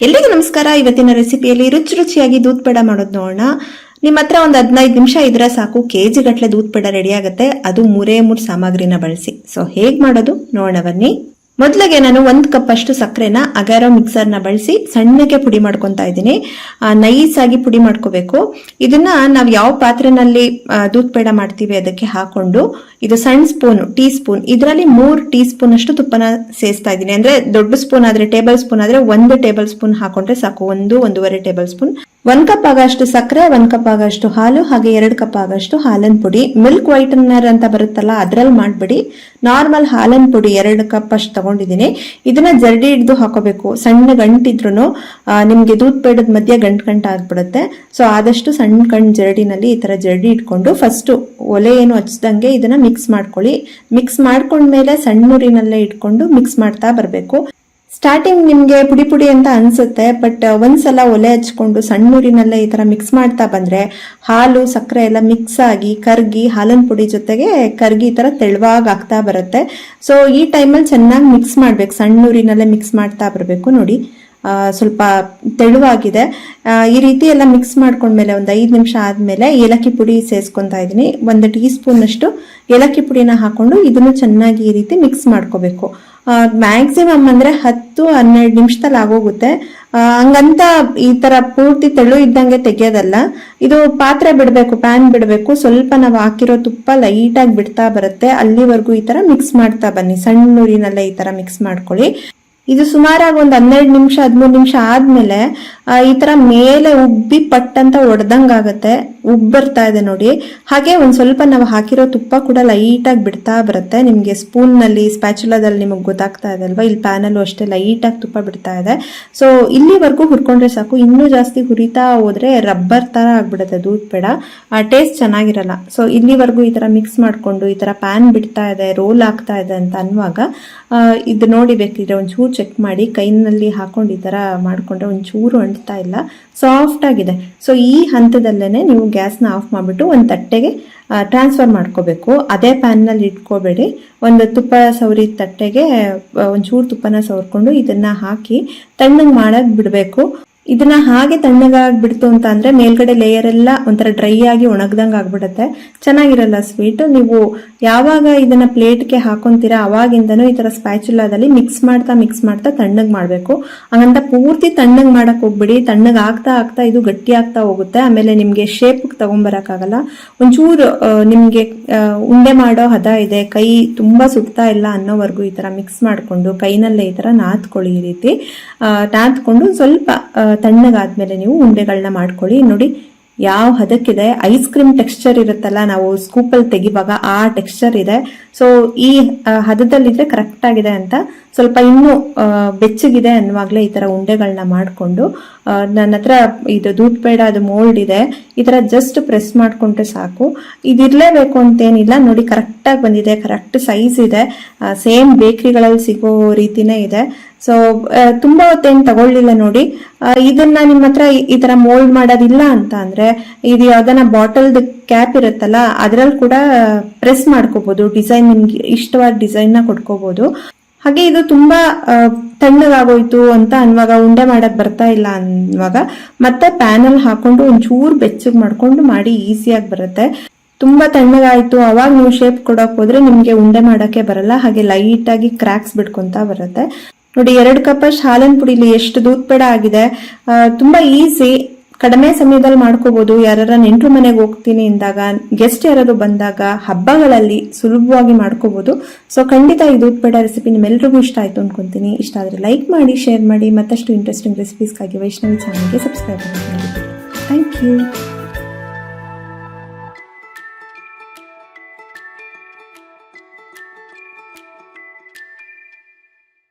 ಎಲ್ಲಿಗೂ ನಮಸ್ಕಾರ. ಇವತ್ತಿನ ರೆಸಿಪಿಯಲ್ಲಿ ರುಚಿ ರುಚಿಯಾಗಿ ದೂದ್ ಪೇಡ ಮಾಡೋದು ನೋಡೋಣ. ನಿಮ್ಮ ಹತ್ರ ಒಂದು ಹದಿನೈದು ನಿಮಿಷ ಇದ್ರೆ ಸಾಕು ಕೆ ಜಿ ಗಟ್ಟಲೆ ದೂದ್ ಪೇಡ ರೆಡಿ ಆಗುತ್ತೆ. ಅದು ಮೂರೇ ಮೂರು ಸಾಮಗ್ರಿನ ಬಳಸಿ. ಸೊ ಹೇಗೆ ಮಾಡೋದು? ನೋಡೋಣ ಬನ್ನಿ. ಮೊದಲಿಗೆ ನಾನು ಒಂದು ಕಪ್ ಅಷ್ಟು ಸಕ್ಕರೆನ ಅಗಾರೋ ಮಿಕ್ಸರ್ನ ಬಳಸಿ ಸಣ್ಣಗೆ ಪುಡಿ ಮಾಡ್ಕೊತಾ ಇದ್ದೀನಿ. ನೈಸ್ ಆಗಿ ಪುಡಿ ಮಾಡ್ಕೋಬೇಕು. ಇದನ್ನ ನಾವು ಯಾವ ಪಾತ್ರೆನಲ್ಲಿ ದೂತ್ ಪೇಡ ಮಾಡ್ತೀವಿ ಅದಕ್ಕೆ ಹಾಕೊಂಡು, ಇದು ಸಣ್ಣ ಸ್ಪೂನ್ ಟೀ ಸ್ಪೂನ್ ಇದರಲ್ಲಿ ಮೂರು ಟೀ ಸ್ಪೂನ್ ಅಷ್ಟು ತುಪ್ಪನ ಸೇರಿಸ್ತಾ ಇದ್ದೀನಿ. ಅಂದ್ರೆ ದೊಡ್ಡ ಸ್ಪೂನ್ ಆದ್ರೆ ಟೇಬಲ್ ಸ್ಪೂನ್ ಆದ್ರೆ ಒಂದು ಟೇಬಲ್ ಸ್ಪೂನ್ ಹಾಕೊಂಡ್ರೆ ಸಾಕು. ಒಂದು, ಒಂದೂವರೆ ಟೇಬಲ್ ಸ್ಪೂನ್ ಒಂದ್ ಕಪ್ ಆಗಷ್ಟು ಸಕ್ಕರೆ ಒಂದ್ ಕಪ್ ಆಗಷ್ಟು ಹಾಲು, ಹಾಗೆ ಎರಡು ಕಪ್ ಆಗಷ್ಟು ಹಾಲಿನ ಪುಡಿ. ಮಿಲ್ಕ್ ವೈಟನರ್ ಅಂತ ಬರುತ್ತಲ್ಲ, ಅದ್ರಲ್ಲಿ ಮಾಡ್ಬಿಡಿ. ನಾರ್ಮಲ್ ಹಾಲಿನ ಪುಡಿ ಎರಡು ಕಪ್ ಅಷ್ಟು ತಗೊಂಡಿದ್ದೀನಿ. ಇದನ್ನ ಜರಡಿ ಹಿಡಿದು ಹಾಕೋಬೇಕು. ಸಣ್ಣ ಗಂಟಿದ್ರು ನಿಮ್ಗೆ ದೂದ್ ಪೇಡದ ಮಧ್ಯೆ ಗಂಟು ಗಂಟು ಆಗ್ಬಿಡುತ್ತೆ. ಸೊ ಆದಷ್ಟು ಸಣ್ಣ ಕಣ್ ಜರಡಿನಲ್ಲಿ ಈ ತರ ಜರಡಿ ಇಟ್ಕೊಂಡು ಫಸ್ಟ್ ಒಲೆ ಏನು ಹಚ್ದಂಗೆ ಇದನ್ನ ಮಿಕ್ಸ್ ಮಾಡ್ಕೊಳ್ಳಿ. ಮಿಕ್ಸ್ ಮಾಡ್ಕೊಂಡ್ಮೇಲೆ ಸಣ್ಣ ಮುರಿನಲ್ಲೇ ಇಟ್ಕೊಂಡು ಮಿಕ್ಸ್ ಮಾಡ್ತಾ ಬರಬೇಕು. ಸ್ಟಾರ್ಟಿಂಗ್ ನಿಮ್ಗೆ ಪುಡಿ ಪುಡಿ ಅಂತ ಅನ್ಸುತ್ತೆ ಬಟ್ ಒಂದ್ಸಲ ಒಲೆ ಹಚ್ಕೊಂಡು ಸಣ್ಣ ನೀರಿನಲ್ಲೇ ಈ ತರ ಮಿಕ್ಸ್ ಮಾಡ್ತಾ ಬಂದ್ರೆ ಹಾಲು, ಸಕ್ಕರೆ ಎಲ್ಲ ಮಿಕ್ಸ್ ಆಗಿ ಕರ್ಗಿ ಹಾಲಿನ ಪುಡಿ ಜೊತೆಗೆ ಕರ್ಗಿ ಈ ತರ ತೆಳುವಾಗಿ ಆಗ್ತಾ ಬರುತ್ತೆ. ಸೊ ಈ ಟೈಮಲ್ಲಿ ಚೆನ್ನಾಗಿ ಮಿಕ್ಸ್ ಮಾಡ್ಬೇಕು, ಸಣ್ಣ ನೀರಿನಲ್ಲೇ ಮಿಕ್ಸ್ ಮಾಡ್ತಾ ಬರಬೇಕು ನೋಡಿ. ಸ್ವಲ್ಪ ತೆಳುವಾಗಿದೆ. ಈ ರೀತಿ ಎಲ್ಲ ಮಿಕ್ಸ್ ಮಾಡ್ಕೊಂಡ್ಮೇಲೆ ಒಂದು ಐದು ನಿಮಿಷ ಆದ್ಮೇಲೆ ಏಲಕ್ಕಿ ಪುಡಿ ಸೇರಿಸ್ಕೊತಾ ಇದ್ದೀನಿ. ಒಂದು ಟೀ ಸ್ಪೂನ್ ಅಷ್ಟು ಏಲಕ್ಕಿ ಪುಡಿನ ಹಾಕೊಂಡು ಇದನ್ನು ಚೆನ್ನಾಗಿ ಈ ರೀತಿ ಮಿಕ್ಸ್ ಮಾಡ್ಕೋಬೇಕು. ಮ್ಯಾಕ್ಸಿಮಮ್ ಅಂದ್ರೆ ಹತ್ತು, ಹನ್ನೆರಡು ನಿಮಿಷದಲ್ಲಿ ಆಗೋಗುತ್ತೆ. ಹಂಗಂತ ಈ ತರ ಪೂರ್ತಿ ತೆಳು ಇದ್ದಂಗೆ ತೆಗೆಯೋದಲ್ಲ. ಇದು ಪಾತ್ರೆ ಬಿಡಬೇಕು ಪ್ಯಾನ್ ಬಿಡಬೇಕು. ಸ್ವಲ್ಪ ನಾವು ಹಾಕಿರೋ ತುಪ್ಪ ಲೈಟ್ ಆಗಿ ಬಿಡ್ತಾ ಬರುತ್ತೆ. ಅಲ್ಲಿವರೆಗೂ ಈ ತರ ಮಿಕ್ಸ್ ಮಾಡ್ತಾ ಬನ್ನಿ. ಸಣ್ಣ ನೀರಿನಲ್ಲೇ ಈ ತರ ಮಿಕ್ಸ್ ಮಾಡ್ಕೊಳ್ಳಿ. ಇದು ಸುಮಾರಾಗಿ ಒಂದು ಹನ್ನೆರಡು ನಿಮಿಷ, ಹದಿಮೂರು ನಿಮಿಷ ಆದ್ಮೇಲೆ ಈ ತರ ಮೇಲೆ ಉಬ್ಬಿ ಪಟ್ಟಂತ ಒಡ್ದಂಗಾಗತ್ತೆ. ಉಬ್ಬ್ ಬರ್ತಾ ಇದೆ ನೋಡಿ. ಹಾಗೆ ಒಂದು ಸ್ವಲ್ಪ ನಾವು ಹಾಕಿರೋ ತುಪ್ಪ ಕೂಡ ಲೈಟಾಗಿ ಬಿಡ್ತಾ ಬರುತ್ತೆ. ನಿಮ್ಗೆ ಸ್ಪೂನ್ನಲ್ಲಿ ಸ್ಪ್ಯಾಚುಲಾದಲ್ಲಿ ನಿಮಗೆ ಗೊತ್ತಾಗ್ತಾ ಇದೆ ಅಲ್ವಾ? ಇಲ್ಲಿ ಪ್ಯಾನಲ್ಲೂ ಅಷ್ಟೇ ಲೈಟಾಗಿ ತುಪ್ಪ ಬಿಡ್ತಾ ಇದೆ. ಸೊ ಇಲ್ಲಿವರೆಗೂ ಹುರ್ಕೊಂಡ್ರೆ ಸಾಕು. ಇನ್ನೂ ಜಾಸ್ತಿ ಹುರಿತಾ ಹೋದ್ರೆ ರಬ್ಬರ್ ತರ ಆಗ್ಬಿಡುತ್ತೆ. ದೂದ್ ಬೇಡ. ಟೇಸ್ಟ್ ಚೆನ್ನಾಗಿರಲ್ಲ. ಸೊ ಇಲ್ಲಿವರೆಗೂ ಈ ತರ ಮಿಕ್ಸ್ ಮಾಡ್ಕೊಂಡು ಈ ತರ ಪ್ಯಾನ್ ಬಿಡ್ತಾ ಇದೆ, ರೋಲ್ ಆಗ್ತಾ ಇದೆ ಅಂತ ಅನ್ನುವಾಗ ಇದು ನೋಡಿ ಬೇಕಿದ್ರೆ ಒಂಚೂರು ಚೆಕ್ ಮಾಡಿ. ಕೈನಲ್ಲಿ ಹಾಕೊಂಡು ಈ ತರ ಮಾಡ್ಕೊಂಡ್ರೆ ಒಂಚೂರು ಅಂಟ್ತಾ ಇಲ್ಲ. ಸಾಫ್ಟ್ ಆಗಿದೆ. ಸೊ ಈ ಹಂತದಲ್ಲೇನೆ ನೀವು ಗ್ಯಾಸ್ನ ಆಫ್ ಮಾಡಿಬಿಟ್ಟು ಒಂದು ತಟ್ಟೆಗೆ ಟ್ರಾನ್ಸ್ಫರ್ ಮಾಡ್ಕೋಬೇಕು. ಅದೇ ಪ್ಯಾನ್ನಲ್ಲಿ ಇಟ್ಕೋಬೇಡಿ. ಒಂದು ತುಪ್ಪ ಸವರಿದ ತಟ್ಟೆಗೆ ಒಂಚೂರು ತುಪ್ಪನ ಸವರ್ಕೊಂಡು ಇದನ್ನು ಹಾಕಿ ತಣ್ಣಗೆ ಮಾಡಕ್ ಬಿಡಬೇಕು. ಇದನ್ನ ಹಾಗೆ ತಣ್ಣಗಾಗಿ ಬಿಡ್ತು ಅಂತ ಅಂದ್ರೆ ಮೇಲ್ಗಡೆ ಲೇಯರ್ ಎಲ್ಲ ಒಂಥರ ಡ್ರೈ ಆಗಿ ಒಣಗ್ದಂಗ್ ಆಗ್ಬಿಡತ್ತೆ. ಚೆನ್ನಾಗಿರಲ್ಲ ಸ್ವೀಟ್ ನೀವು ಯಾವಾಗ ಇದನ್ನ ಪ್ಲೇಟ್ಗೆ ಹಾಕೊಂತೀರಾ? ಅವಾಗಿಂದನು ಈ ತರ ಸ್ಪ್ಯಾಚುಲಾದಲ್ಲಿ ಮಿಕ್ಸ್ ಮಾಡ್ತಾ ಮಿಕ್ಸ್ ಮಾಡ್ತಾ ತಣ್ಣಗ್ ಮಾಡ್ಬೇಕು. ಹಂಗಂತ ಪೂರ್ತಿ ತಣ್ಣಗ್ ಮಾಡಕ್ ಹೋಗ್ಬಿಡಿ. ತಣ್ಣಗೆ ಆಗ್ತಾ ಆಗ್ತಾ ಇದು ಗಟ್ಟಿ ಆಗ್ತಾ ಹೋಗುತ್ತೆ. ಆಮೇಲೆ ನಿಮ್ಗೆ ಶೇಪ್ ತಗೊಂಬರಕ್ಕಾಗಲ್ಲ. ಒಂಚೂರು ನಿಮ್ಗೆ ಉಂಡೆ ಮಾಡೋ ಹದ ಇದೆ. ಕೈ ತುಂಬಾ ಸುಡ್ತಾ ಇಲ್ಲ ಅನ್ನೋವರೆಗೂ ಈ ತರ ಮಿಕ್ಸ್ ಮಾಡ್ಕೊಂಡು, ಕೈನಲ್ಲೇ ಈ ತರ ನಾತ್ಕೊಳ್ಳಿ ಈ ರೀತಿ. ನಾತ್ಕೊಂಡು ಸ್ವಲ್ಪ ತಣ್ಣಗಾದ್ಮೇಲೆ ನೀವು ಉಂಡೆಗಳನ್ನ ಮಾಡ್ಕೊಳ್ಳಿ. ನೋಡಿ ಯಾವ ಹದಕ್ಕಿದೆ? ಐಸ್ ಕ್ರೀಮ್ ಟೆಕ್ಸ್ಚರ್ ಇರುತ್ತಲ್ಲ, ನಾವು ಸ್ಕೂಪಲ್ಲಿ ತೆಗಿವಾಗ ಆ ಟೆಕ್ಸ್ಚರ್ ಇದೆ. ಸೊ ಈ ಹದದಲ್ಲಿದ್ರೆ ಕರೆಕ್ಟ್ ಆಗಿದೆ ಅಂತ. ಸ್ವಲ್ಪ ಇನ್ನೂ ಬೆಚ್ಚಗಿದೆ ಅನ್ನುವಾಗಲೇ ಈ ತರ ಉಂಡೆಗಳನ್ನ ಮಾಡಿಕೊಂಡು ನನ್ನ ಹತ್ರ ಇದು ದೂದ್ ಬೇಡ ಅದು ಮೋಲ್ಡ್ ಇದೆ. ಈ ತರ ಜಸ್ಟ್ ಪ್ರೆಸ್ ಮಾಡ್ಕೊಂಡ್ರೆ ಸಾಕು. ಇದಿರ್ಲೇಬೇಕು ಅಂತೇನಿಲ್ಲ. ನೋಡಿ ಕರೆಕ್ಟ್ ಆಗಿ ಬಂದಿದೆ. ಕರೆಕ್ಟ್ ಸೈಜ್ ಇದೆ. ಸೇಮ್ ಬೇಕರಿಗಳಲ್ಲಿ ಸಿಗೋ ರೀತಿನೇ ಇದೆ. ಸೊ ತುಂಬಾ ಹೊತ್ತೇನು ತಗೊಳ್ಳಿಲ್ಲ ನೋಡಿ. ಇದನ್ನ ನಿಮ್ಮ ಹತ್ರ ಈ- ತರ ಮೋಲ್ಡ್ ಮಾಡೋದಿಲ್ಲ ಅಂತ ಅಂದ್ರೆ, ಇದು ಯಾವ್ದನ ಬಾಟಲ್ದು ಕ್ಯಾಪ್ ಇರುತ್ತಲ್ಲ, ಅದರಲ್ಲಿ ಕೂಡ ಪ್ರೆಸ್ ಮಾಡ್ಕೋಬಹುದು ಡಿಸೈನ್ ನಿಮ್ಗೆ ಇಷ್ಟವಾದ ಡಿಸೈನ್ನ ಕೊಟ್ಕೋಬಹುದು ಹಾಗೆ ಇದು ತುಂಬಾ ತಣ್ಣಗಾಗೋಯ್ತು ಅಂತ ಅನ್ವಾಗ ಉಂಡೆ ಮಾಡಕ್ ಬರ್ತಾ ಇಲ್ಲ ಅನ್ವಾಗ ಮತ್ತೆ ಪ್ಯಾನಲ್ ಹಾಕೊಂಡು ಒಂಚೂರು ಬೆಚ್ಚಗ್ ಮಾಡ್ಕೊಂಡು ಮಾಡಿ ಈಸಿಯಾಗಿ ಬರುತ್ತೆ. ತುಂಬಾ ತಣ್ಣಗಾಯ್ತು. ಅವಾಗ ನೀವು ಶೇಪ್ ಕೊಡಕ್ ಹೋದ್ರೆ ನಿಮ್ಗೆ ಉಂಡೆ ಮಾಡಕ್ಕೆ ಬರಲ್ಲ. ಹಾಗೆ ಲೈಟ್ ಆಗಿ ಕ್ರಾಕ್ಸ್ ಬಿಟ್ಕೊಂತ ಬರುತ್ತೆ. ನೋಡಿ, ಎರಡು ಕಪ್ ಅಷ್ಟು ಹಾಲಿನ ಪುಡಿಲಿ ಎಷ್ಟು ದೂದ್ ಪೇಡ ಆಗಿದೆ ತುಂಬಾ ಈಸಿ ಕಡಿಮೆ ಸಮಯದಲ್ಲಿ ಮಾಡ್ಕೋಬಹುದು ಯಾರ ನೆಂಟರು ಮನೆಗೆ ಹೋಗ್ತೀನಿ ಅಂದಾಗ ಗೆಸ್ಟ್ ಯಾರಾದ್ರು ಬಂದಾಗ ಹಬ್ಬಗಳಲ್ಲಿ ಸುಲಭವಾಗಿ ಮಾಡ್ಕೋಬಹುದು ಸೊ ಖಂಡಿತ ಈ ದೂದ್ ಪೇಡ ರೆಸಿಪಿ ನಿಮ್ಮೆಲ್ರಿಗೂ ಇಷ್ಟ ಆಯ್ತು ಅನ್ಕೊಂತೀನಿ. ಇಷ್ಟ ಆದ್ರೆ ಲೈಕ್ ಮಾಡಿ ಶೇರ್ ಮಾಡಿ, ಮತ್ತಷ್ಟು ಇಂಟ್ರೆಸ್ಟಿಂಗ್ ರೆಸಿಪೀಸ್ಗಾಗಿ ವೈಷ್ಣವಿ ಚಾನಲ್ಗೆ ಸಬ್ಸ್ಕ್ರೈಬ್ ಮಾಡಿ ಥ್ಯಾಂಕ್ ಯು